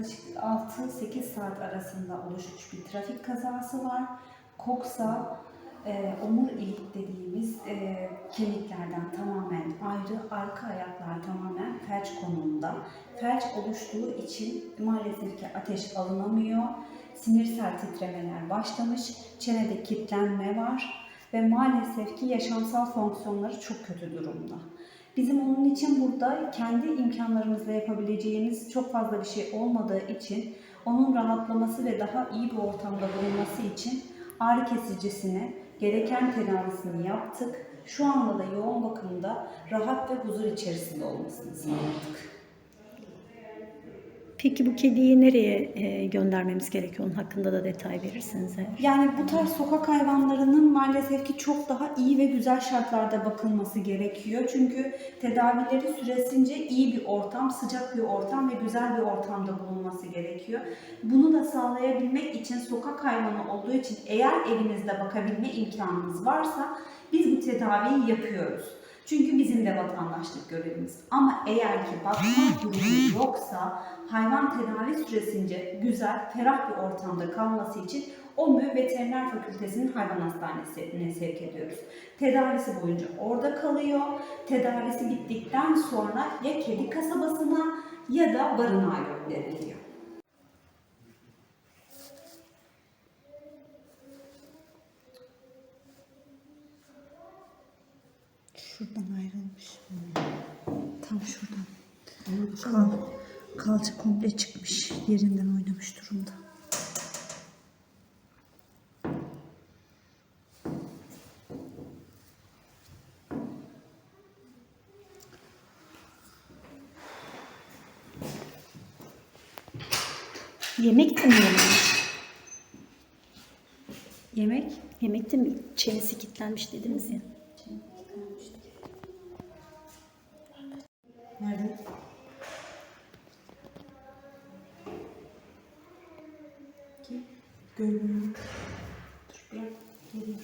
yaklaşık 6-8 saat arasında oluşmuş bir trafik kazası var. Koksa e, omurilik dediğimiz e, kemiklerden tamamen ayrı, arka ayaklar tamamen felç konumunda. Felç oluştuğu için maalesef ki ateş alınamıyor. Sinirsel titremeler başlamış, çenede kilitlenme var ve maalesef ki yaşamsal fonksiyonları çok kötü durumda. Bizim onun için burada kendi imkanlarımızla yapabileceğimiz çok fazla bir şey olmadığı için onun rahatlaması ve daha iyi bir ortamda bulunması için ağrı kesicisine gereken tedavisini yaptık. Şu anda da yoğun bakımda rahat ve huzur içerisinde olmasını sağladık. Peki bu kediyi nereye e, göndermemiz gerekiyor? Onun hakkında da detay verirseniz eğer. Yani bu tarz sokak hayvanlarının maalesef ki çok daha iyi ve güzel şartlarda bakılması gerekiyor. Çünkü tedavileri süresince iyi bir ortam, sıcak bir ortam ve güzel bir ortamda bulunması gerekiyor. Bunu da sağlayabilmek için sokak hayvanı olduğu için eğer evinizde bakabilme imkanınız varsa biz bu tedaviyi yapıyoruz. Çünkü bizim de vatandaşlık görevimiz. Ama eğer ki bakma durumu yoksa hayvan tedavi süresince güzel, ferah bir ortamda kalması için OMÜ Veteriner Fakültesi'nin hayvan hastanesine sevk ediyoruz. Tedavisi boyunca orada kalıyor. Tedavisi bittikten sonra ya kedi kasabasına ya da barınağa gönderiliyor. Şuradan ayrılmış. Tam şuradan. Kal, kalça komple çıkmış. Yerinden oynamış durumda. Yemek de mi yememiş? Yemek Yemek de mi? Çenesi kilitlenmiş dediniz ya. Nerede? Ki görmüyorum. Dur bırak. Geliyor.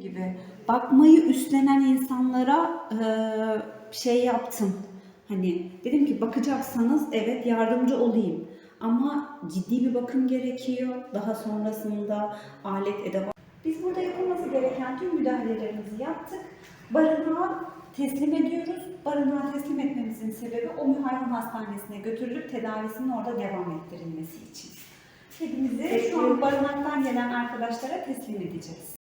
gibi bakmayı üstlenen insanlara eee, şey yaptım. Hani dedim ki bakacaksanız evet yardımcı olayım. Ama ciddi bir bakım gerekiyor. Daha sonrasında alet edevat. Biz burada yapılması gereken tüm müdahalelerimizi yaptık. Barınağa teslim ediyoruz. Barınağa teslim etmemizin sebebi o hayvan hastanesine götürülüp tedavisinin orada devam ettirilmesi için. Kedimizi şu an barınaktan gelen arkadaşlara teslim edeceğiz.